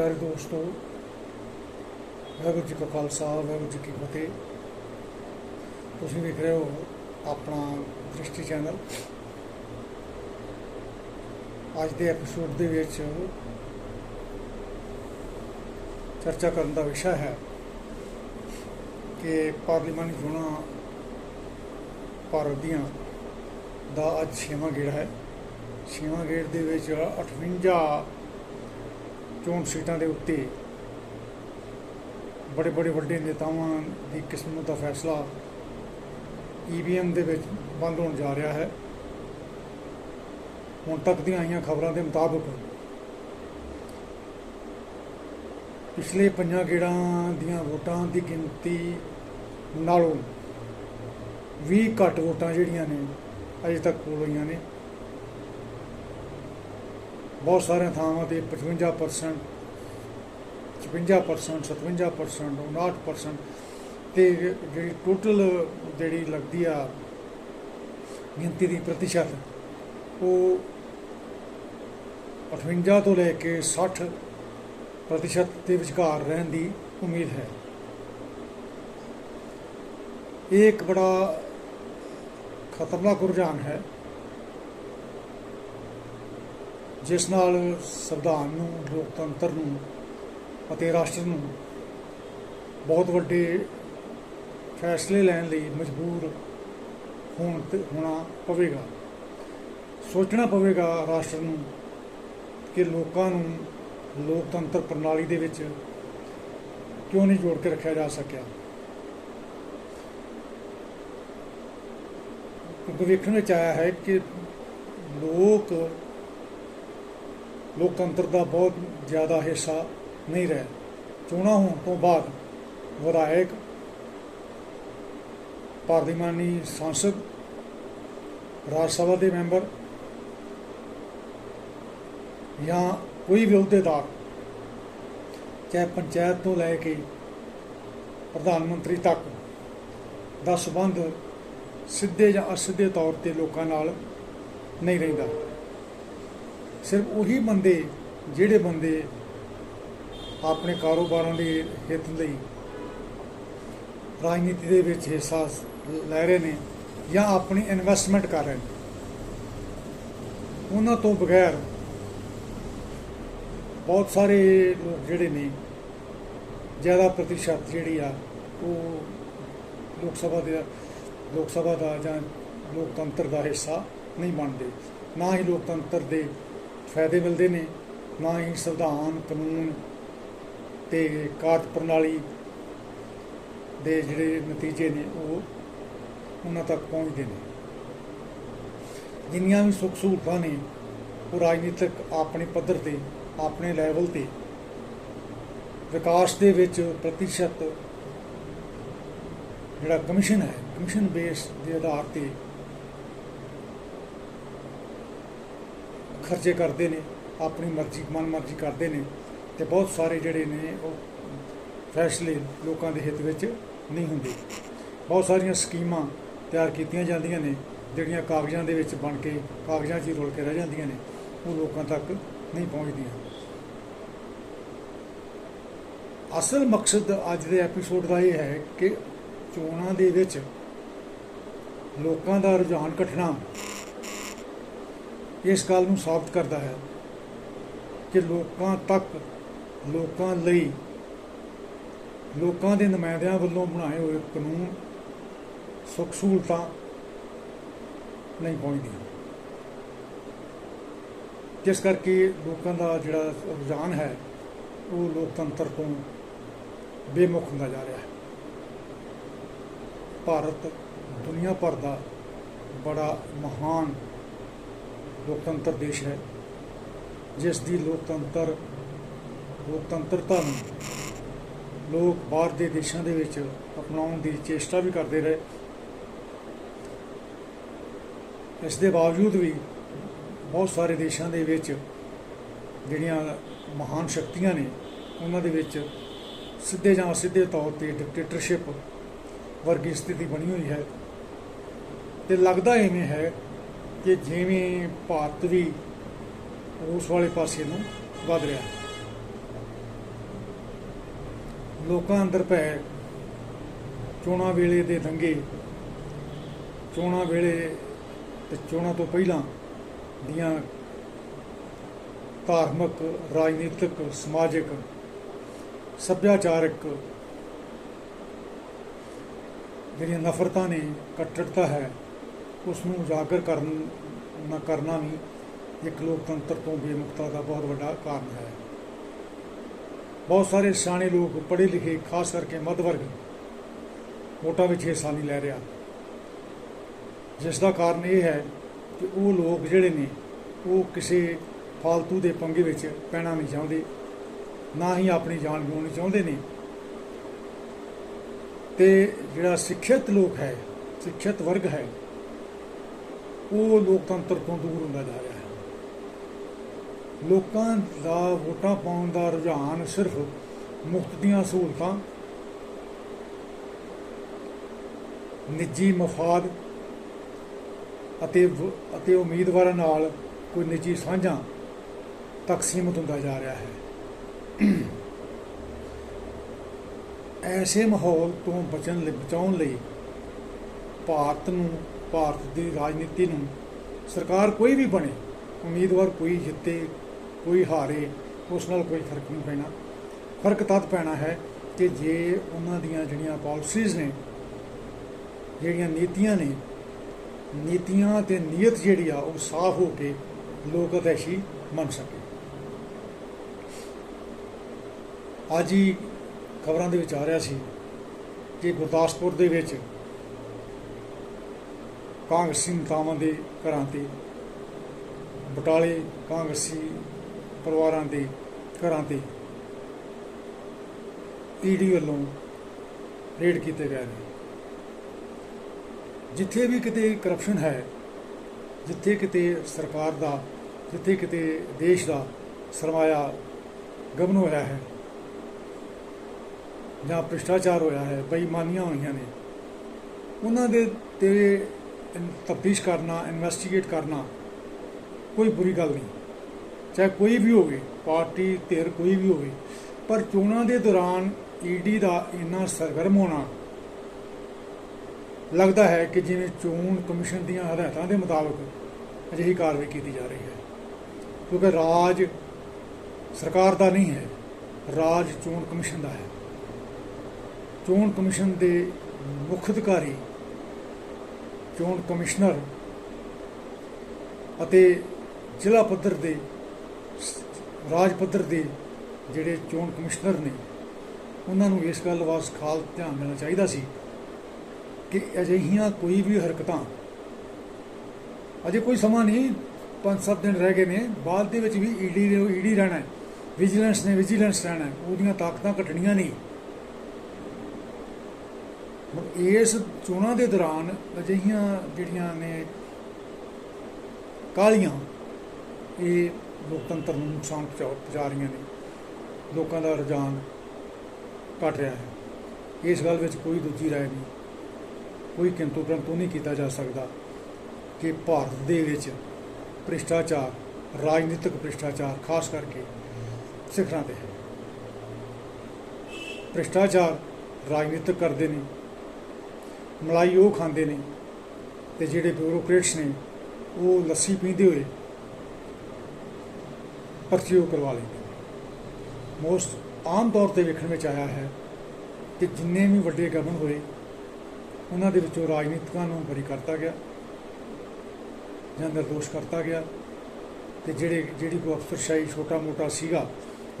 ਪਿਆਰੇ ਦੋਸਤੋ, ਵਾਹਿਗੁਰੂ ਜੀ ਕਾ ਖਾਲਸਾ, ਵਾਹਿਗੁਰੂ ਜੀ ਕੀ ਫਤਿਹ। ਤੁਸੀਂ ਵੇਖ ਰਹੇ ਹੋ ਆਪਣਾ ਦ੍ਰਿਸ਼ਟੀ ਚੈਨਲ। ਅੱਜ ਦੇ ਐਪੀਸੋਡ ਦੇ ਵਿੱਚ ਚਰਚਾ ਕਰਨ ਦਾ ਵਿਸ਼ਾ ਹੈ ਕਿ ਪਾਰਲੀਮਾਨੀ ਚੋਣਾਂ ਭਾਰਤ ਦੀਆਂ ਦਾ ਅੱਜ ਛੇਵਾਂ ਗੇੜ ਹੈ। ਛੇਵਾਂ ਗੇੜ ਦੇ ਵਿੱਚ 58 ਚੋਣ ਸੀਟਾਂ ਦੇ ਉੱਤੇ ਬੜੇ ਬੜੇ ਵੱਡੇ ਨੇਤਾਵਾਂ ਦੀ ਕਿਸਮਤ ਦਾ ਫੈਸਲਾ ਈਵੀਐਮ ਦੇ ਵਿੱਚ ਬੰਦ ਹੋਣ ਜਾ ਰਿਹਾ ਹੈ। ਹੁਣ ਤੱਕ ਦੀਆਂ ਆਈਆਂ ਖਬਰਾਂ ਦੇ ਮੁਤਾਬਕ ਪਿਛਲੇ ਪੰਜਾਂ ਗੇੜਾਂ ਦੀਆਂ ਵੋਟਾਂ ਦੀ ਗਿਣਤੀ ਨਾਲੋਂ 20 ਘੱਟ ਵੋਟਾਂ ਜਿਹੜੀਆਂ ਨੇ, ਅਜੇ ਤੱਕ ਪੋਲ ਹੋਈਆਂ ਨੇ। ਬਹੁਤ ਸਾਰੀਆਂ ਥਾਵਾਂ ਤੇ 55% 56% 57% 59% ਤੇ ਜਿਹੜੀ ਟੋਟਲ ਜਿਹੜੀ ਲੱਗਦੀ ਆ ਗਿਣਤੀ ਦੀ ਪ੍ਰਤੀਸ਼ਤ, ਉਹ 58 ਤੋਂ ਲੈ ਕੇ 60 ਪ੍ਰਤੀਸ਼ਤ ਦੇ ਵਿਚਕਾਰ ਰਹਿਣ ਦੀ ਉਮੀਦ ਹੈ। ਇਹ ਇੱਕ ਬੜਾ ਖਤਰਨਾਕ ਰੁਝਾਨ ਹੈ। ਜਿਸ ਨਾਲ ਸੰਵਿਧਾਨ ਨੂੰ, ਲੋਕਤੰਤਰ ਨੂੰ ਅਤੇ ਰਾਸ਼ਟਰ ਨੂੰ ਬਹੁਤ ਵੱਡੇ ਫੈਸਲੇ ਲੈਣ ਲਈ ਮਜਬੂਰ ਹੋਣ ਤੇ ਹੋਣਾ ਪਵੇਗਾ। ਸੋਚਣਾ ਪਵੇਗਾ ਰਾਸ਼ਟਰ ਨੂੰ ਕਿ ਲੋਕਾਂ ਨੂੰ ਲੋਕਤੰਤਰ ਪ੍ਰਣਾਲੀ ਦੇ ਵਿੱਚ ਕਿਉਂ ਨਹੀਂ ਜੋੜ ਕੇ ਰੱਖਿਆ ਜਾ ਸਕਿਆ। ਕਿਉਂਕਿ ਵੇਖਣ ਵਿੱਚ ਆਇਆ ਹੈ ਕਿ ਲੋਕ ਲੋਕਤੰਤਰ ਦਾ ਬਹੁਤ ਜ਼ਿਆਦਾ ਹਿੱਸਾ ਨਹੀਂ ਰਿਹਾ। ਚੋਣਾਂ ਹੋਣ ਤੋਂ ਬਾਅਦ ਵਿਧਾਇਕ, ਪਾਰਲੀਮਾਨੀ ਸੰਸਦ, ਰਾਜ ਸਭਾ ਦੇ ਮੈਂਬਰ ਜਾਂ ਕੋਈ ਵੀ ਅਹੁਦੇਦਾਰ ਚਾਹੇ ਪੰਚਾਇਤ ਤੋਂ ਲੈ ਕੇ ਪ੍ਰਧਾਨ ਮੰਤਰੀ ਤੱਕ ਦਾ ਸਬੰਧ ਸਿੱਧੇ ਜਾਂ ਅਸਿੱਧੇ ਤੌਰ ਤੇ ਲੋਕਾਂ ਨਾਲ ਨਹੀਂ ਰਹਿੰਦਾ। ਸਿਰਫ ਉਹੀ ਬੰਦੇ ਜਿਹੜੇ ਬੰਦੇ ਆਪਣੇ ਕਾਰੋਬਾਰਾਂ ਦੇ ਹਿੱਤ ਲਈ ਰਾਜਨੀਤੀ ਦੇ ਵਿੱਚ ਹਿੱਸਾ ਲੈ ਰਹੇ ਨੇ ਜਾਂ ਆਪਣੀ ਇਨਵੈਸਟਮੈਂਟ ਕਰ ਰਹੇ ਨੇ। ਉਹਨਾਂ ਤੋਂ ਬਗੈਰ ਬਹੁਤ ਸਾਰੇ ਲੋਕ ਜਿਹੜੇ ਨੇ, ਜ਼ਿਆਦਾ ਪ੍ਰਤੀਸ਼ਤ ਜਿਹੜੀ ਆ, ਉਹ ਲੋਕ ਸਭਾ ਦੇ, ਲੋਕ ਸਭਾ ਦਾ ਜਾਂ ਲੋਕਤੰਤਰ ਦਾ ਹਿੱਸਾ ਨਹੀਂ ਬਣਦੇ। ਨਾ ਹੀ ਲੋਕਤੰਤਰ ਦੇ ਫਾਇਦੇ ਮਿਲਦੇ ਨੇ, ਨਾ ਹੀ ਸੰਵਿਧਾਨ, ਕਾਨੂੰਨ ਤੇ ਕਾਰਜ ਪ੍ਰਣਾਲੀ ਦੇ ਜਿਹੜੇ ਨਤੀਜੇ ਨੇ, ਉਹ ਉਹਨਾਂ ਤੱਕ ਪਹੁੰਚਦੇ ਨੇ। ਜਿੰਨੀਆਂ ਵੀ ਸੁੱਖ ਸਹੂਲਤਾਂ ਨੇ, ਉਹ ਰਾਜਨੀਤਿਕ ਆਪਣੇ ਪੱਧਰ ਤੇ, ਆਪਣੇ ਲੈਵਲ ਤੇ ਵਿਕਾਸ ਦੇ ਵਿੱਚ ਪ੍ਰਤੀਸ਼ਤ ਜਿਹੜਾ ਕਮਿਸ਼ਨ ਹੈ ਕਮਿਸ਼ਨ ਬੇਸ ਦੇ ਆਧਾਰ ਤੇ ਖਰਚੇ ਕਰਦੇ ਨੇ, ਆਪਣੀ ਮਰਜ਼ੀ ਮਨ ਮਰਜ਼ੀ ਕਰਦੇ ਨੇ ਤੇ ਬਹੁਤ ਸਾਰੇ ਜਿਹੜੇ ਨੇ ਉਹ ਫੈਸਲੇ ਲੋਕਾਂ ਦੇ ਹਿੱਤ ਵਿੱਚ ਨਹੀਂ ਹੁੰਦੇ। ਬਹੁਤ ਸਾਰੀਆਂ ਸਕੀਮਾਂ ਤਿਆਰ ਕੀਤੀਆਂ ਜਾਂਦੀਆਂ ਨੇ, ਜਿਹੜੀਆਂ ਕਾਗਜ਼ਾਂ ਦੇ ਵਿੱਚ ਬਣ ਕੇ, ਕਾਗਜ਼ਾਂ 'ਚ ਹੀ ਰੁਲ ਕੇ ਰਹਿ ਜਾਂਦੀਆਂ ਨੇ, ਉਹ ਲੋਕਾਂ ਤੱਕ ਨਹੀਂ ਪਹੁੰਚਦੀਆਂ। ਅਸਲ ਮਕਸਦ ਅੱਜ ਦੇ ਐਪੀਸੋਡ ਦਾ ਇਹ ਹੈ ਕਿ ਚੋਣਾਂ ਦੇ ਵਿੱਚ ਲੋਕਾਂ ਦਾ ਰੁਝਾਨ ਘਟਣਾ ਇਸ ਗੱਲ ਨੂੰ ਸਾਬਤ ਕਰਦਾ ਹੈ ਕਿ ਲੋਕਾਂ ਤੱਕ, ਲੋਕਾਂ ਲਈ, ਲੋਕਾਂ ਦੇ ਨੁਮਾਇੰਦਿਆਂ ਵੱਲੋਂ ਬਣਾਏ ਹੋਏ ਕਾਨੂੰਨ ਸੁੱਖ ਸਹੂਲਤਾਂ ਨਹੀਂ ਪਹੁੰਚਦੀਆਂ। ਜਿਸ ਕਰਕੇ ਲੋਕਾਂ ਦਾ ਜਿਹੜਾ ਰੁਝਾਨ ਹੈ, ਉਹ ਲੋਕਤੰਤਰ ਤੋਂ ਬੇਮੁਖ ਹੁੰਦਾ ਜਾ ਰਿਹਾ ਹੈ। ਭਾਰਤ ਦੁਨੀਆ ਭਰ ਦਾ ਬੜਾ ਮਹਾਨ ਲੋਕਤੰਤਰ ਦੇਸ਼ ਹੈ, ਜਿਸ ਦੀ ਲੋਕਤੰਤਰ ਲੋਕਤੰਤਰਤਾ ਨੂੰ ਲੋਕ ਬਾਹਰ ਦੇ ਦੇਸ਼ਾਂ ਦੇ ਵਿੱਚ ਅਪਣਾਉਣ ਦੀ ਚੇਸ਼ਟਾ ਵੀ ਕਰਦੇ ਰਹੇ। ਇਸ ਦੇ ਬਾਵਜੂਦ ਵੀ ਬਹੁਤ ਸਾਰੇ ਦੇਸ਼ਾਂ ਦੇ ਵਿੱਚ ਜਿਹੜੀਆਂ ਮਹਾਨ ਸ਼ਕਤੀਆਂ ਨੇ, ਉਹਨਾਂ ਦੇ ਵਿੱਚ ਸਿੱਧੇ ਜਾਂ ਸਿੱਧੇ ਤੌਰ ਤੇ ਡਿਕਟੇਟਰਸ਼ਿਪ ਵਰਗੀ ਸਥਿਤੀ ਬਣੀ ਹੋਈ ਹੈ। ਤੇ ਲੱਗਦਾ ਐਵੇਂ ਹੈ ਕਿ ਜਿਵੇਂ ਭਾਰਤ ਵੀ ਉਸ ਵਾਲੇ ਪਾਸੇ ਨੂੰ ਵਧ ਰਿਹਾ। ਲੋਕਾਂ ਅੰਦਰ ਪੈ ਚੋਣਾਂ ਵੇਲੇ ਦੇ ਦੰਗੇ, ਚੋਣਾਂ ਵੇਲੇ ਤੇ ਚੋਣਾਂ ਤੋਂ ਪਹਿਲਾਂ ਦੀਆਂ ਧਾਰਮਿਕ, ਰਾਜਨੀਤਿਕ, ਸਮਾਜਿਕ, ਸੱਭਿਆਚਾਰਕ ਜਿਹੜੀਆਂ ਨਫ਼ਰਤਾਂ ਨੇ ਕੱਟੜਤਾ ਹੈ ਉਸ ਨੂੰ ਉਜਾਗਰ ਕਰਨ, ਨਾ ਕਰਨਾ ਵੀ ਇੱਕ ਲੋਕਤੰਤਰ ਤੋਂ ਬੇਮੁਕਤਾ ਦਾ ਬਹੁਤ ਵੱਡਾ ਕਾਰਨ ਹੈ। ਬਹੁਤ ਸਾਰੇ ਸਿਆਣੇ ਲੋਕ ਪੜ੍ਹੇ ਲਿਖੇ, ਖਾਸ ਕਰਕੇ ਮੱਧ ਵਰਗ ਵੋਟਾਂ ਵਿੱਚ ਹਿੱਸਾ ਨਹੀਂ ਲੈ ਰਿਹਾ। ਜਿਸ ਦਾ ਕਾਰਨ ਇਹ ਹੈ ਕਿ ਉਹ ਲੋਕ ਜਿਹੜੇ ਨੇ, ਉਹ ਕਿਸੇ ਫਾਲਤੂ ਦੇ ਪੰਗੇ ਵਿੱਚ ਪੈਣਾ ਨਹੀਂ ਚਾਹੁੰਦੇ, ਨਾ ਹੀ ਆਪਣੀ ਜਾਨ ਗਵਾਉਣੀ ਚਾਹੁੰਦੇ ਨੇ। ਤੇ ਜਿਹੜਾ ਸਿੱਖਿਅਤ ਲੋਕ ਹੈ, ਸਿੱਖਿਅਤ ਵਰਗ ਹੈ ਉਹ ਲੋਕਤੰਤਰ ਤੋਂ ਦੂਰ ਹੁੰਦਾ ਜਾ ਰਿਹਾ ਹੈ। ਲੋਕਾਂ ਦਾ ਵੋਟਾਂ ਪਾਉਣ ਦਾ ਰੁਝਾਨ ਸਿਰਫ ਮੁਫਤ ਦੀਆਂ ਸਹੂਲਤਾਂ, ਨਿੱਜੀ ਮਫਾਦ ਅਤੇ ਅਤੇ ਉਮੀਦਵਾਰਾਂ ਨਾਲ ਕੋਈ ਨਿੱਜੀ ਸਾਂਝਾਂ ਤੱਕ ਸੀਮਤ ਹੁੰਦਾ ਜਾ ਰਿਹਾ ਹੈ। ਐਸੇ ਮਾਹੌਲ ਤੋਂ ਬਚਣ ਲਈ, ਬਚਾਉਣ ਲਈ ਭਾਰਤ ਨੂੰ ਭਾਰਤ ਦੀ ਰਾਜਨੀਤੀ ਨੂੰ ਸਰਕਾਰ ਕੋਈ ਵੀ ਬਣੇ, ਉਮੀਦਵਾਰ ਕੋਈ ਜਿੱਤੇ, ਕੋਈ ਹਾਰੇ, ਉਸ ਨਾਲ ਕੋਈ ਫ਼ਰਕ ਨਹੀਂ ਪੈਣਾ। ਫ਼ਰਕ ਤਦ ਪੈਣਾ ਹੈ ਕਿ ਜੇ ਉਹਨਾਂ ਦੀਆਂ ਜਿਹੜੀਆਂ ਪਾਲਿਸੀਜ਼ ਨੇ, ਜਿਹੜੀਆਂ ਨੀਤੀਆਂ ਨੇ, ਨੀਤੀਆਂ ਤੇ ਨੀਅਤ ਜਿਹੜੀ ਆ, ਉਹ ਸਾਫ਼ ਹੋ ਕੇ ਲੋਕ ਅਧੈਸ਼ੀ ਮੰਨ ਸਕੇ। ਅੱਜ ਹੀ ਖਬਰਾਂ ਦੇ ਵਿੱਚ ਆ ਰਿਹਾ ਸੀ ਕਿ ਗੁਰਦਾਸਪੁਰ ਦੇ ਵਿੱਚ ਕਾਂਗਰਸੀ ਨੇਤਾਵਾਂ ਦੇ ਘਰਾਂ ਤੇ, ਬਟਾਲੇ ਕਾਂਗਰਸੀ ਪਰਿਵਾਰਾਂ ਦੇ ਘਰਾਂ ਤੇ ਈਡੀ ਵੱਲੋਂ ਰੇਡ ਕੀਤੇ ਗਏ ਨੇ। ਜਿੱਥੇ ਵੀ ਕਿਤੇ ਕਰਪਸ਼ਨ ਹੈ, ਜਿੱਥੇ ਕਿਤੇ ਸਰਕਾਰ ਦਾ, ਜਿੱਥੇ ਕਿਤੇ ਦੇਸ਼ ਦਾ ਸਰਮਾਇਆ ਗਬਨ ਹੋਇਆ ਹੈ ਜਾਂ ਭ੍ਰਿਸ਼ਟਾਚਾਰ ਹੋਇਆ ਹੈ, ਬੇਈਮਾਨੀਆਂ ਹੋਈਆਂ ਨੇ, ਉਹਨਾਂ ਦੇ ਤੇ ਤਫਤੀਸ਼ ਕਰਨਾ ਇਨਵੈਸਟੀਗੇਟ ਕਰਨਾ, ਕੋਈ ਬੁਰੀ ਗੱਲ ਨਹੀਂ। ਚਾਹੇ ਕੋਈ ਵੀ ਹੋਵੇ, ਪਾਰਟੀ, ਧਿਰ ਕੋਈ ਵੀ ਹੋਵੇ, ਪਰ ਚੋਣਾਂ ਦੇ ਦੌਰਾਨ ਈਡੀ ਦਾ ਇੰਨਾ ਸਰਗਰਮ ਹੋਣਾ ਲੱਗਦਾ ਹੈ ਕਿ ਜਿਵੇਂ ਚੋਣ ਕਮਿਸ਼ਨ ਦੀਆਂ ਹਦਾਇਤਾਂ ਦੇ ਮੁਤਾਬਕ ਅਜਿਹੀ ਕਾਰਵਾਈ ਕੀਤੀ ਜਾ ਰਹੀ ਹੈ। ਕਿਉਂਕਿ ਰਾਜ ਸਰਕਾਰ ਦਾ ਨਹੀਂ ਹੈ, ਰਾਜ ਚੋਣ ਕਮਿਸ਼ਨ ਦਾ ਹੈ। ਚੋਣ ਕਮਿਸ਼ਨ ਦੇ ਮੁੱਖ ਅਧਿਕਾਰੀ ਚੋਣ ਕਮਿਸ਼ਨਰ ਅਤੇ ਜ਼ਿਲ੍ਹਾ ਪੱਧਰ ਦੇ ਰਾਜ ਪੱਧਰ ਦੇ ਜਿਹੜੇ ਚੋਣ ਕਮਿਸ਼ਨਰ ਨੇ, ਉਹਨਾਂ ਨੂੰ ਇਸ ਗੱਲ ਵਾਸ ਖਾਲ ਧਿਆਨ ਦੇਣਾ ਚਾਹੀਦਾ ਸੀ ਕਿ ਅਜਿਹੀਆਂ ਕੋਈ ਵੀ ਹਰਕਤਾਂ ਅਜੇ ਕੋਈ ਸਮਾਂ ਨਹੀਂ 5-7 ਦਿਨ ਰਹਿ ਗਏ ਨੇ, ਬਾਅਦ ਦੇ ਵਿੱਚ ਵੀ ਈਡੀ ਨੇ ਈਡੀ ਰਹਿਣਾ ਹੈ, ਵਿਜੀਲੈਂਸ ਨੇ ਵਿਜੀਲੈਂਸ ਰਹਿਣਾ ਹੈ, ਉਹਦੀਆਂ ਤਾਕਤਾਂ ਘਟਣੀਆਂ ਨਹੀਂ। ਹੁਣ ਇਸ ਚੋਣਾਂ ਦੇ ਦੌਰਾਨ ਅਜਿਹੀਆਂ ਜਿਹੜੀਆਂ ਨੇ ਕਾਲੀਆਂ, ਇਹ ਲੋਕਤੰਤਰ ਨੂੰ ਨੁਕਸਾਨ ਪਹੁੰਚਾ ਪਹੁੰਚਾ ਰਹੀਆਂ ਨੇ। ਲੋਕਾਂ ਦਾ ਰੁਝਾਨ ਘਟ ਰਿਹਾ ਹੈ। ਇਸ ਗੱਲ ਵਿੱਚ ਕੋਈ ਦੂਜੀ ਰਾਏ ਨਹੀਂ। ਕੋਈ ਕਿੰਤੂ ਪਰੰਤੂ ਨਹੀਂ ਕੀਤਾ ਜਾ ਸਕਦਾ ਕਿ ਭਾਰਤ ਦੇ ਵਿੱਚ ਭ੍ਰਿਸ਼ਟਾਚਾਰ, ਰਾਜਨੀਤਿਕ ਭ੍ਰਿਸ਼ਟਾਚਾਰ, ਖਾਸ ਕਰਕੇ ਸਿਖਰਾਂ ਤੇ ਹੈ। ਭ੍ਰਿਸ਼ਟਾਚਾਰ ਰਾਜਨੀਤਿਕ ਕਰਦੇ ਨੇ। ਮਲਾਈ ਉਹ ਖਾਂਦੇ ਨੇ ਤੇ ਜਿਹੜੇ ਬਿਊਰੋਕ੍ਰੇਟਸ ਨੇ, ਉਹ ਲੱਸੀ ਪੀਂਦੇ ਹੋਏ ਪਰਚੀਓ ਕਰਵਾ ਲੈਂਦੇ ਨੇ। ਮੋਸਟ ਆਮ ਤੌਰ ਤੇ ਵੇਖਣ ਵਿੱਚ ਆਇਆ ਹੈ ਕਿ ਜਿੰਨੇ ਵੀ ਵੱਡੇ ਗਵਨ ਹੋਏ, ਉਹਨਾਂ ਦੇ ਵਿੱਚੋਂ ਰਾਜਨੀਤਿਕਾਂ ਨੂੰ ਬਰੀ ਕਰਤਾ ਗਿਆ, ਜਾਂ ਨਿਰਦੋਸ਼ ਕਰਤਾ ਗਿਆ, ਤੇ ਜਿਹੜੇ, ਜਿਹੜੀ ਕੋ ਅਫਸਰਸ਼ਾਹੀ ਛੋਟਾ ਮੋਟਾ ਸੀਗਾ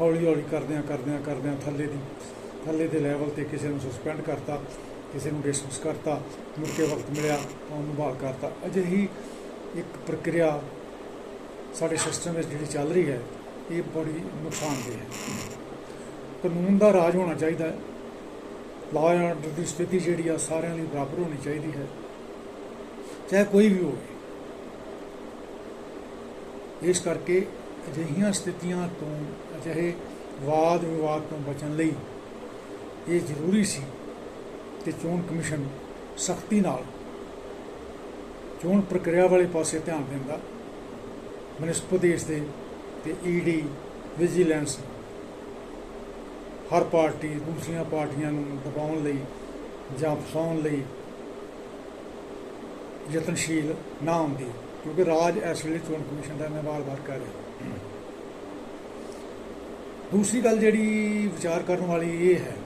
ਹੌਲੀ ਹੌਲੀ ਕਰਦਿਆਂ ਕਰਦਿਆਂ ਕਰਦਿਆਂ ਥੱਲੇ ਦੀ, ਥੱਲੇ ਦੇ ਲੈਵਲ ਤੇ ਕਿਸੇ ਨੂੰ ਸਸਪੈਂਡ ਕਰਤਾ ਕਿਸੇ ਨੂੰ ਡਿਸਮਿਸ ਕਰਤਾ, ਮੁੜ ਕੇ ਵਕਤ ਮਿਲਿਆ ਤਾਂ ਉਹਨੂੰ ਬਹਾਲ ਕਰਤਾ। ਅਜਿਹੀ ਇੱਕ ਪ੍ਰਕਿਰਿਆ ਸਾਡੇ ਸਿਸਟਮ ਵਿੱਚ ਜਿਹੜੀ ਚੱਲ ਰਹੀ ਹੈ, ਇਹ ਬੜੀ ਨੁਕਸਾਨਦੇਹ ਹੈ। ਕਾਨੂੰਨ ਦਾ ਰਾਜ ਹੋਣਾ ਚਾਹੀਦਾ ਹੈ। ਲਾਅ ਐਂਡ ਆਰਡਰ ਦੀ ਸਥਿਤੀ ਜਿਹੜੀ ਆ, ਸਾਰਿਆਂ ਲਈ ਬਰਾਬਰ ਹੋਣੀ ਚਾਹੀਦੀ ਹੈ। ਚਾਹੇ ਕੋਈ ਵੀ ਹੋਵੇ। ਇਸ ਕਰਕੇ ਅਜਿਹੀਆਂ ਸਥਿਤੀਆਂ ਤੋਂ, ਅਜਿਹੇ ਵਾਦ ਵਿਵਾਦ ਤੋਂ ਬਚਣ ਲਈ ਇਹ ਜ਼ਰੂਰੀ ਸੀ ਕਿ ਚੋਣ ਕਮਿਸ਼ਨ ਸਖਤੀ ਨਾਲ ਚੋਣ ਪ੍ਰਕਿਰਿਆ ਵਾਲੇ ਪਾਸੇ ਧਿਆਨ ਦਿੰਦਾ। ਮਨਿਸਪਤ ਦੇਸ਼ ਦੇ ਤੇ ਈਡੀ ਵਿਜੀਲੈਂਸ ਹਰ ਪਾਰਟੀ ਦੂਸਰੀਆਂ ਪਾਰਟੀਆਂ ਨੂੰ ਦਬਾਉਣ ਲਈ ਜਾਂ ਫਸਾਉਣ ਲਈ ਯਤਨਸ਼ੀਲ ਨਾ ਹੁੰਦੀ, ਕਿਉਂਕਿ ਰਾਜ ਇਸ ਵੇਲੇ ਚੋਣ ਕਮਿਸ਼ਨ ਦਾ ਮੈਂ ਵਾਰ-ਵਾਰ ਕਹਿ ਰਿਹਾ। ਦੂਸਰੀ ਗੱਲ ਜਿਹੜੀ ਵਿਚਾਰ ਕਰਨ ਵਾਲੀ ਇਹ ਹੈ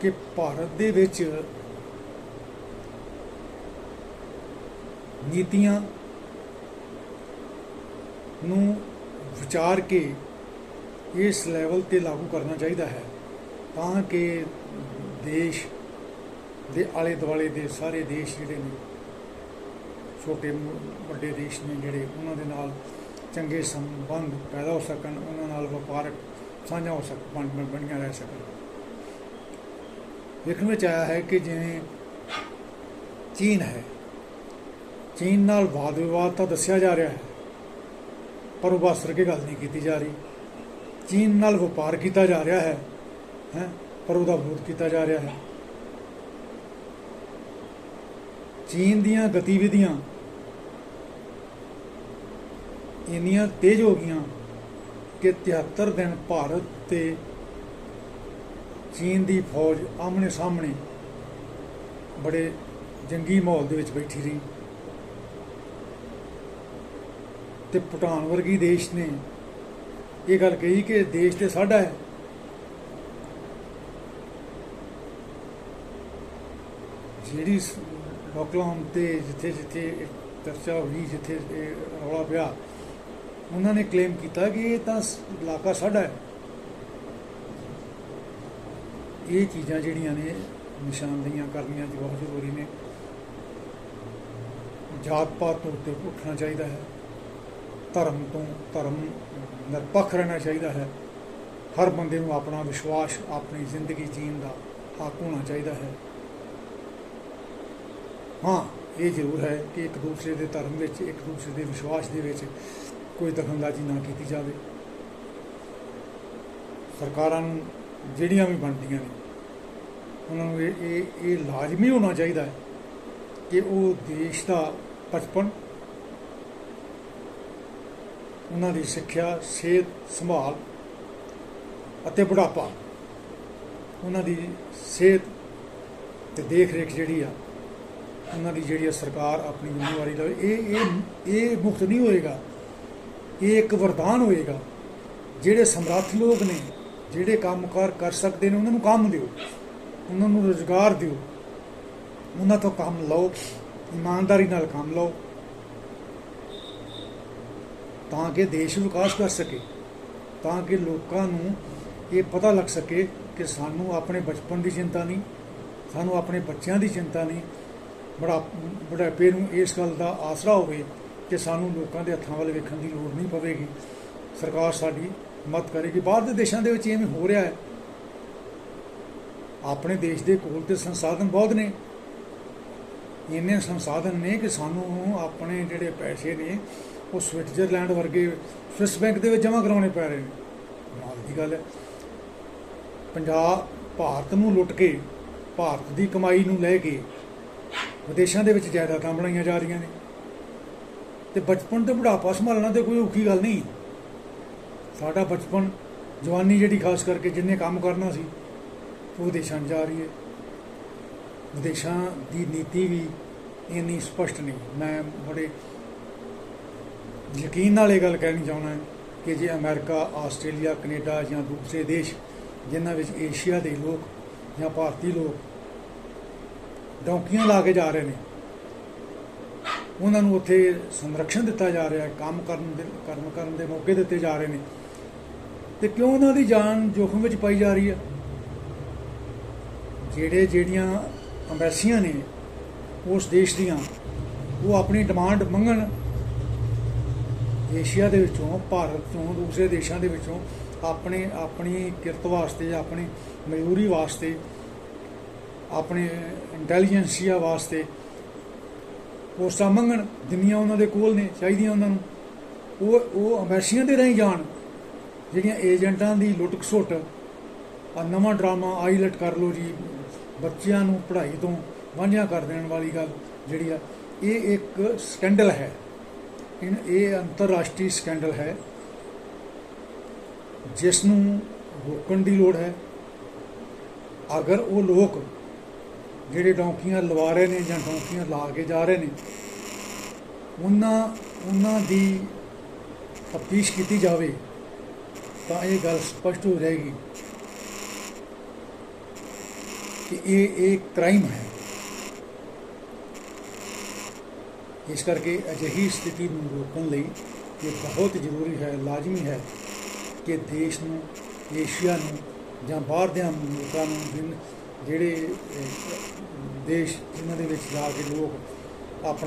ਕਿ ਭਾਰਤ ਦੇ ਵਿੱਚ ਨੀਤੀਆਂ ਨੂੰ ਵਿਚਾਰ ਕੇ ਇਸ ਲੈਵਲ ਤੇ ਲਾਗੂ ਕਰਨਾ ਚਾਹੀਦਾ ਹੈ, ਤਾਂ ਕਿ ਦੇਸ਼ ਦੇ ਆਲੇ ਦੁਆਲੇ ਦੇ ਸਾਰੇ ਦੇਸ਼ ਜਿਹੜੇ ਨੇ, ਛੋਟੇ ਵੱਡੇ ਦੇਸ਼ ਨੇ ਜਿਹੜੇ, ਉਹਨਾਂ ਦੇ ਨਾਲ ਚੰਗੇ ਸੰਬੰਧ ਪੈਦਾ ਹੋ ਸਕਣ, ਉਹਨਾਂ ਨਾਲ ਵਪਾਰਕ ਸਾਂਝਾ ਹੋ ਸਕ ਬਣੀਆਂ ਰਹਿ ਸਕਣ। ਵੇਖਣ ਵਿੱਚ ਆਇਆ ਹੈ ਕਿ ਜਿਵੇਂ ਚੀਨ ਹੈ। ਚੀਨ ਨਾਲ ਵਾਦ ਵਿਵਾਦ ਤਾਂ ਦੱਸਿਆ ਜਾ ਰਿਹਾ ਹੈ, ਪਰ ਉਹ ਬਾਸਰ ਕੇ ਗੱਲ ਨਹੀਂ ਕੀਤੀ ਜਾ ਰਹੀ। ਚੀਨ ਨਾਲ ਵਪਾਰ ਕੀਤਾ ਜਾ ਰਿਹਾ ਹੈ ਹੈ, ਪਰ ਉਹਦਾ ਵਿਰੋਧ ਕੀਤਾ ਜਾ ਰਿਹਾ ਹੈ। ਚੀਨ ਦੀਆਂ ਗਤੀਵਿਧੀਆਂ ਇੰਨੀਆਂ ਤੇਜ਼ ਹੋ ਗਈਆਂ ਕਿ 73 ਦਿਨ ਭਾਰਤ ਤੇ ਚੀਨ ਦੀ ਫੌਜ ਆਮਣੇ ਸਾਹਮਣੇ ਬੜੇ ਜੰਗੀ ਮਾਹੌਲ ਦੇ ਵਿੱਚ ਬੈਠੀ ਰਹੀ। ਤੇ ਭੂਟਾਨ ਵਰਗੀ ਦੇਸ਼ ਨੇ ਇਹ ਗੱਲ ਕਹੀ ਕਿ ਦੇਸ਼ ਤੇ ਸਾਡਾ ਹੈ। ਜਿਹੜੀ ਡੋਕਲਾਮ ਤੇ ਜਿੱਥੇ ਜਿੱਥੇ ਚਰਚਾ ਹੋਈ, ਜਿੱਥੇ ਇਹ ਰੌਲਾ ਪਿਆ, ਉਹਨਾਂ ਨੇ ਕਲੇਮ ਕੀਤਾ ਕਿ ਇਹ ਤਾਂ ਇਲਾਕਾ ਸਾਡਾ ਹੈ। ਇਹ ਚੀਜ਼ਾਂ ਜਿਹੜੀਆਂ ਨੇ, ਨਿਸ਼ਾਨਦੇਹੀਆਂ ਕਰਨੀਆਂ ਬਹੁਤ ਜ਼ਰੂਰੀ ਨੇ। ਜਾਤ ਪਾਤ ਤੋਂ ਉੱਤੇ ਉੱਠਣਾ ਚਾਹੀਦਾ ਹੈ। ਧਰਮ ਤੋਂ ਧਰਮ ਨਿਰਪੱਖ ਰਹਿਣਾ ਚਾਹੀਦਾ ਹੈ। ਹਰ ਬੰਦੇ ਨੂੰ ਆਪਣਾ ਵਿਸ਼ਵਾਸ, ਆਪਣੀ ਜ਼ਿੰਦਗੀ ਜੀਣ ਦਾ ਹੱਕ ਹੋਣਾ ਚਾਹੀਦਾ ਹੈ। ਹਾਂ, ਇਹ ਜ਼ਰੂਰ ਹੈ ਕਿ ਇੱਕ ਦੂਸਰੇ ਦੇ ਧਰਮ ਵਿੱਚ, ਇੱਕ ਦੂਸਰੇ ਦੇ ਵਿਸ਼ਵਾਸ ਦੇ ਵਿੱਚ ਕੋਈ ਦਖਲਅੰਦਾਜ਼ੀ ਨਾ ਕੀਤੀ ਜਾਵੇ। ਸਰਕਾਰਾਂ ਨੂੰ ਜਿਹੜੀਆਂ ਵੀ ਬਣਦੀਆਂ ਨੇ। ਉਹਨਾਂ ਨੂੰ ਇਹ ਇਹ ਇਹ ਲਾਜ਼ਮੀ ਹੋਣਾ ਚਾਹੀਦਾ ਹੈ ਕਿ ਉਹ ਦੇਸ਼ ਦਾ ਬਚਪਨ, ਉਹਨਾਂ ਦੀ ਸਿੱਖਿਆ, ਸਿਹਤ ਸੰਭਾਲ ਅਤੇ ਬੁਢਾਪਾ, ਉਹਨਾਂ ਦੀ ਸਿਹਤ ਤੇ ਦੇਖ ਰੇਖ ਜਿਹੜੀ ਆ, ਉਹਨਾਂ ਦੀ ਜਿਹੜੀ ਆ ਸਰਕਾਰ ਆਪਣੀ ਜ਼ਿੰਮੇਵਾਰੀ ਲਵੇ ਇਹ ਇਹ ਇਹ ਮੁਫਤ ਨਹੀਂ ਹੋਏਗਾ। ਇਹ ਇੱਕ ਵਰਦਾਨ ਹੋਏਗਾ। ਜਿਹੜੇ ਸਮਰੱਥ ਲੋਕ ਨੇ ਜਿਹੜੇ ਕੰਮਕਾਰ ਕਰ ਸਕਦੇ ਨੇ, ਉਹਨਾਂ ਨੂੰ ਕੰਮ ਦਿਓ। ਉਹਨਾਂ ਨੂੰ ਰੋਜ਼ਗਾਰ ਦਿਓ। ਉਹਨਾਂ ਤੋਂ ਕੰਮ ਲਓ। ਇਮਾਨਦਾਰੀ ਨਾਲ ਕੰਮ ਲਓ। ਤਾਂ ਕਿ ਦੇਸ਼ ਵਿਕਾਸ ਕਰ ਸਕੇ। ਤਾਂ ਕਿ ਲੋਕਾਂ ਨੂੰ ਇਹ ਪਤਾ ਲੱਗ ਸਕੇ ਕਿ ਸਾਨੂੰ ਆਪਣੇ ਬਚਪਨ ਦੀ ਚਿੰਤਾ ਨਹੀਂ, ਸਾਨੂੰ ਆਪਣੇ ਬੱਚਿਆਂ ਦੀ ਚਿੰਤਾ ਨਹੀਂ। ਬੜਾ, ਬੁਢਾਪੇ ਨੂੰ ਇਸ ਗੱਲ ਦਾ ਆਸਰਾ ਹੋਵੇ ਕਿ ਸਾਨੂੰ ਲੋਕਾਂ ਦੇ ਹੱਥਾਂ ਵੱਲ ਵੇਖਣ ਦੀ ਲੋੜ ਨਹੀਂ ਪਵੇਗੀ। ਸਰਕਾਰ ਸਾਡੀ ਮਦਦ ਕਰੇਗੀ ਬਾਹਰ ਦੇ ਦੇਸ਼ਾਂ ਦੇ ਵਿੱਚ ਇਵੇਂ ਹੋ ਰਿਹਾ ਹੈ। ਆਪਣੇ ਦੇਸ਼ ਦੇ ਕੋਲ ਤੇ ਸੰਸਾਧਨ ਬਹੁਤ ਨੇ। ਇੰਨੇ ਸੰਸਾਧਨ ਨੇ ਕਿ ਸਾਨੂੰ ਆਪਣੇ ਜਿਹੜੇ ਪੈਸੇ ਨੇ, ਉਹ ਸਵਿਟਜ਼ਰਲੈਂਡ ਵਰਗੇ ਸਵਿਸ ਬੈਂਕ ਦੇ ਵਿੱਚ ਜਮ੍ਹਾਂ ਕਰਾਉਣੇ ਪੈ ਰਹੇ ਨੇ। ਨਾਲ ਦੀ ਗੱਲ ਹੈ, ਪੰਜਾਬ ਭਾਰਤ ਨੂੰ ਲੁੱਟ ਕੇ, ਭਾਰਤ ਦੀ ਕਮਾਈ ਨੂੰ ਲੈ ਕੇ ਵਿਦੇਸ਼ਾਂ ਦੇ ਵਿੱਚ ਜਾਇਦਾਦਾਂ ਬਣਾਈਆਂ ਜਾ ਰਹੀਆਂ ਨੇ। ਤੇ ਬਚਪਨ ਤੇ ਬੁਢਾਪਾ ਸੰਭਾਲਣਾ ਤੇ ਕੋਈ ਔਖੀ ਗੱਲ ਨਹੀਂ। ਸਾਡਾ ਬਚਪਨ, ਜਵਾਨੀ ਜਿਹੜੀ ਖਾਸ ਕਰਕੇ ਜਿੰਨੇ ਕੰਮ ਕਰਨਾ ਸੀ, ਉਹ ਵਿਦੇਸ਼ਾਂ 'ਚ ਜਾ ਰਹੀ ਹੈ। ਵਿਦੇਸ਼ਾਂ ਦੀ ਨੀਤੀ ਵੀ ਇੰਨੀ ਸਪਸ਼ਟ ਨਹੀਂ। ਮੈਂ ਬੜੇ ਯਕੀਨ ਨਾਲ ਇਹ ਗੱਲ ਕਹਿਣੀ ਚਾਹੁੰਦਾ ਕਿ ਜੇ ਅਮਰੀਕਾ, ਆਸਟ੍ਰੇਲੀਆ, ਕੈਨੇਡਾ ਜਾਂ ਦੂਸਰੇ ਦੇਸ਼, ਜਿਨ੍ਹਾਂ ਵਿੱਚ ਏਸ਼ੀਆ ਦੇ ਲੋਕ ਜਾਂ ਭਾਰਤੀ ਲੋਕ ਡੌਂਕੀਆਂ ਲਾ ਕੇ ਜਾ ਰਹੇ ਨੇ, ਉਹਨਾਂ ਨੂੰ ਉੱਥੇ ਸੰਰਕਸ਼ਣ ਦਿੱਤਾ ਜਾ ਰਿਹਾ ਹੈ, ਕੰਮ ਕਰਨ ਦੇ ਕਰਨ ਕਰਨ ਦੇ ਮੌਕੇ ਦਿੱਤੇ ਜਾ ਰਹੇ ਨੇ ਤੇ ਕਿਉਂ ਉਹਨਾਂ ਦੀ ਜਾਨ ਜੋਖਮ ਵਿੱਚ ਪਾਈ ਜਾ ਰਹੀ ਹੈ? ਜਿਹੜੇ ਜਿਹੜੀਆਂ ਅੰਬੈਸੀਆਂ ਨੇ ਉਸ ਦੇਸ਼ ਦੀਆਂ, ਉਹ ਆਪਣੀ ਡਿਮਾਂਡ ਮੰਗਣ ਏਸ਼ੀਆ ਦੇ ਵਿੱਚੋਂ, ਭਾਰਤ ਤੋਂ, ਦੂਸਰੇ ਦੇਸ਼ਾਂ ਦੇ ਵਿੱਚੋਂ ਆਪਣੇ, ਆਪਣੀ ਕਿਰਤ ਵਾਸਤੇ ਜਾਂ ਆਪਣੀ ਮਜ਼ਦੂਰੀ ਵਾਸਤੇ, ਆਪਣੇ ਇੰਟੈਲੀਜੈਂਸੀਆ ਵਾਸਤੇ ਪੋਸਟਾਂ ਮੰਗਣ, ਜਿੰਨੀਆਂ ਉਹਨਾਂ ਦੇ ਕੋਲ ਨੇ, ਚਾਹੀਦੀਆਂ ਉਹਨਾਂ ਨੂੰ, ਉਹ ਉਹ ਅੰਬੈਸੀਆਂ ਦੇ ਰਾਹੀਂ ਜਾਣ। ਜਿਹੜੀਆਂ ਏਜੰਟਾਂ ਦੀ ਲੁੱਟ ਖਸੁੱਟ ਆ ਨਵਾਂ ਡਰਾਮਾ ਆਈਲਟ ਕਰ ਲਓ ਜੀ, ਬੱਚਿਆਂ ਨੂੰ ਪੜ੍ਹਾਈ ਤੋਂ ਵਾਂਝਿਆ ਕਰ ਦੇਣ ਵਾਲੀ ਗੱਲ ਜਿਹੜੀ ਆ, ਇਹ ਇੱਕ ਸਕੈਂਡਲ ਹੈ। ਇਹ ਅੰਤਰਰਾਸ਼ਟਰੀ ਸਕੈਂਡਲ ਹੈ। ਜਿਸ ਨੂੰ ਰੋਕਣ ਦੀ ਲੋੜ ਹੈ। ਅਗਰ ਉਹ ਲੋਕ ਜਿਹੜੇ ਡੌਂਕੀਆਂ ਲਵਾ ਰਹੇ ਨੇ ਜਾਂ ਡੌਂਕੀਆਂ ਲਾ ਕੇ ਜਾ ਰਹੇ ਨੇ, ਉਹਨਾਂ ਉਹਨਾਂ ਦੀ ਤਫਤੀਸ਼ ਕੀਤੀ ਜਾਵੇ ਤਾਂ ਇਹ ਗੱਲ ਸਪਸ਼ਟ ਹੋ ਜਾਏਗੀ ਕਿ ਇਹ ਇੱਕ ਕ੍ਰਾਈਮ ਹੈ। ਇਸ ਕਰਕੇ ਅਜਿਹੀ ਸਥਿਤੀ ਨੂੰ ਰੋਕਣ ਲਈ ਇਹ ਬਹੁਤ ਜ਼ਰੂਰੀ ਹੈ, ਲਾਜ਼ਮੀ ਹੈ ਕਿ ਦੇਸ਼ ਨੂੰ, ਏਸ਼ੀਆ ਨੂੰ ਜਾਂ ਬਾਹਰ ਦੇ ਮੁਲਕਾਂ ਨੂੰ ਜਿਹੜੇ ਦੇਸ਼ ਜਿਨ੍ਹਾਂ ਦੇ ਵਿੱਚ ਜਾ ਕੇ ਲੋਕ ਆਪਣਾ